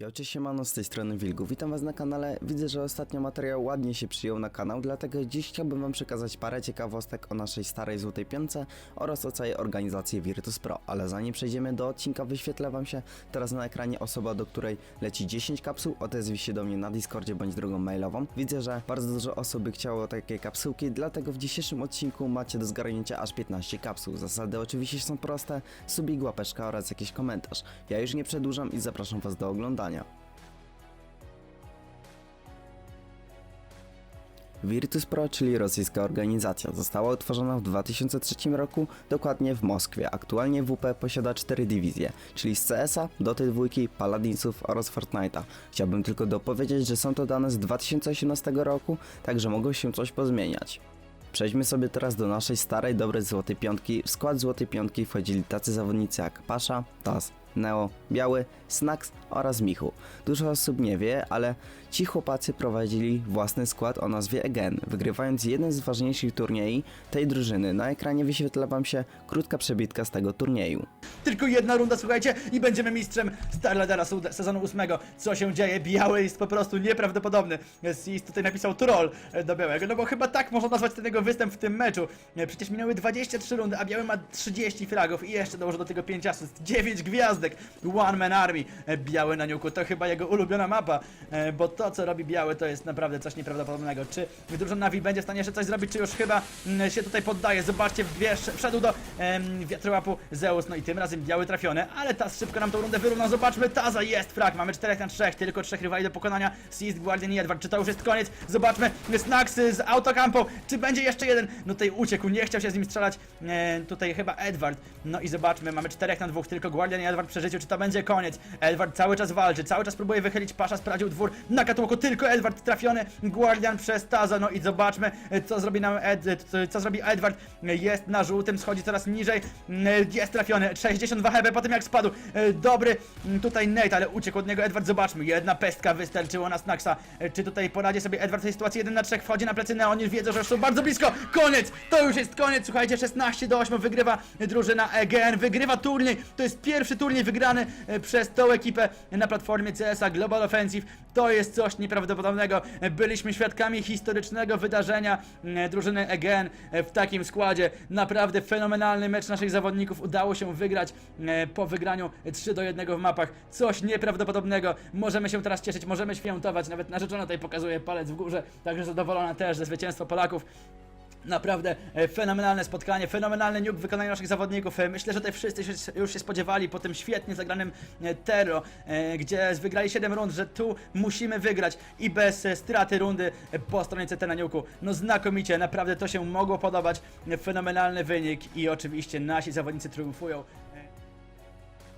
Ja cześć siemano, z tej strony Wilgu. Witam was na kanale. Widzę, że ostatnio materiał ładnie się przyjął na kanał, dlatego dziś chciałbym wam przekazać parę ciekawostek o naszej starej Złotej Piątce oraz o całej organizacji Virtus Pro. Ale zanim przejdziemy do odcinka, wyświetlę wam się teraz na ekranie osoba, do której leci 10 kapsuł. Odezwij się do mnie na Discordzie bądź drogą mailową. Widzę, że bardzo dużo osób chciało takie kapsułki, dlatego w dzisiejszym odcinku macie do zgarnięcia aż 15 kapsuł. Zasady oczywiście są proste, subik, łapeczka oraz jakiś komentarz. Ja już nie przedłużam i zapraszam was do oglądania. Virtus Pro, czyli rosyjska organizacja, została utworzona w 2003 roku, dokładnie w Moskwie. Aktualnie WP posiada 4 dywizje, czyli z CS-a, Dota 2, Paladinsów oraz Fortnite'a. Chciałbym tylko dopowiedzieć, że są to dane z 2018 roku, także mogą się coś pozmieniać. Przejdźmy sobie teraz do naszej starej, dobrej Złotej Piątki. W skład Złotej Piątki wchodzili tacy zawodnicy jak Pasza, Taz, Neo, Biały, Snax oraz Michu. Dużo osób nie wie, ale ci chłopacy prowadzili własny skład o nazwie Egen, wygrywając jeden z ważniejszych turniejów tej drużyny. Na ekranie wyświetla wam się krótka przebitka z tego turnieju. Tylko jedna runda, słuchajcie, i będziemy mistrzem Starladera sezonu ósmego. Co się dzieje? Biały jest po prostu nieprawdopodobny. Sis tutaj napisał troll e, do białego, no bo chyba tak można nazwać ten jego występ w tym meczu. E, Przecież minęły 23 rundy, a biały ma 30 fragów i jeszcze dołoży do tego 5 asyst. 9 gwiazdek. One Man Army. E, Biały na niuku to chyba jego ulubiona mapa, e, bo to co robi biały to jest naprawdę coś nieprawdopodobnego. Czy drużyna Navi będzie w stanie jeszcze coś zrobić, czy już chyba mm, się tutaj poddaje? Zobaczcie, wiesz, wszedł do em, wiatrołapu Zeus, no i tym razem biały trafiony, ale Taz szybko nam tą rundę wyrównał. Zobaczmy, Taza jest frag, mamy 4 na 3, tylko 3 rywali do pokonania. Seized, Guardian i Edward, czy to już jest koniec? Zobaczmy, Snacksy z autokampą, czy będzie jeszcze jeden? No tutaj uciekł, nie chciał się z nim strzelać, e, tutaj chyba Edward. No i zobaczmy, mamy 4 na 2, tylko Guardian i Edward przeżyciu, czy to będzie koniec? Edward cały czas walczy, cały czas próbuje wychylić, Pasza sprawdził dwór na katłoku, tylko Edward trafiony, Guardian przez Taza, no i zobaczmy, co zrobi nam Ed, co- zrobi Edward, jest na żółtym, schodzi coraz niżej, jest trafiony, 62 HB po tym jak spadł, dobry tutaj Nate, ale uciekł od niego Edward, zobaczmy, jedna pestka wystarczyła na Snacksa, czy tutaj poradzi sobie Edward w tej sytuacji, 1 na 3 wchodzi na plecy Neon, wiedzą, że są bardzo blisko, koniec, to już jest koniec, słuchajcie, 16 do 8 wygrywa drużyna EGN, wygrywa turniej, to jest pierwszy turniej wygrany e, przez tą ekipę na platformie CSA Global Offensive, to jest coś nieprawdopodobnego, byliśmy świadkami historycznego wydarzenia e, drużyny EGN e, w takim składzie, naprawdę fenomenalny mecz naszych zawodników, udało się wygrać po wygraniu 3 do 1 w mapach, coś nieprawdopodobnego, możemy się teraz cieszyć, możemy świętować, nawet narzeczona tutaj pokazuje palec w górze, także zadowolona też ze zwycięstwa Polaków. Naprawdę e, fenomenalne spotkanie, fenomenalny nuke w wykonaniu naszych zawodników. E, Myślę, że tutaj wszyscy już się spodziewali po tym świetnie zagranym e, Terro, gdzie wygrali 7 rund, że tu musimy wygrać i bez straty rundy po stronie CT na niuku. No znakomicie, naprawdę to się mogło podobać. Fenomenalny wynik i oczywiście nasi zawodnicy triumfują.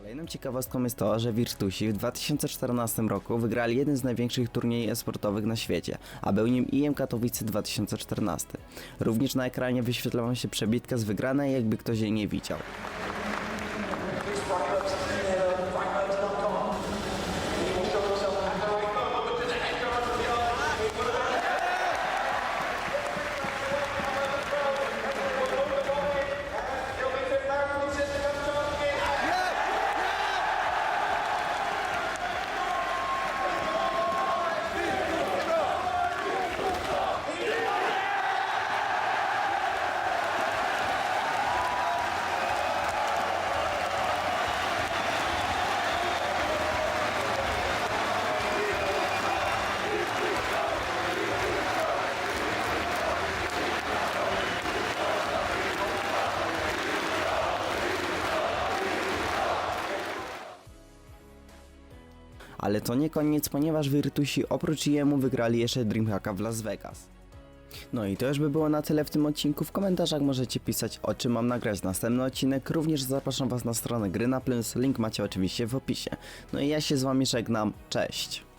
Kolejną ciekawostką jest to, że Virtusi w 2014 roku wygrali jeden z największych turniejów esportowych na świecie, a był nim IM Katowice 2014. Również na ekranie wyświetla wam się przebitka z wygranej, jakby ktoś jej nie widział. Ale to nie koniec, ponieważ Virtusi oprócz jemu wygrali jeszcze Dreamhacka w Las Vegas. No i to już by było na tyle w tym odcinku. W komentarzach możecie pisać o czym mam nagrać następny odcinek. Również zapraszam was na stronę gry na plus. Link macie oczywiście w opisie. No i ja się z wami żegnam. Cześć!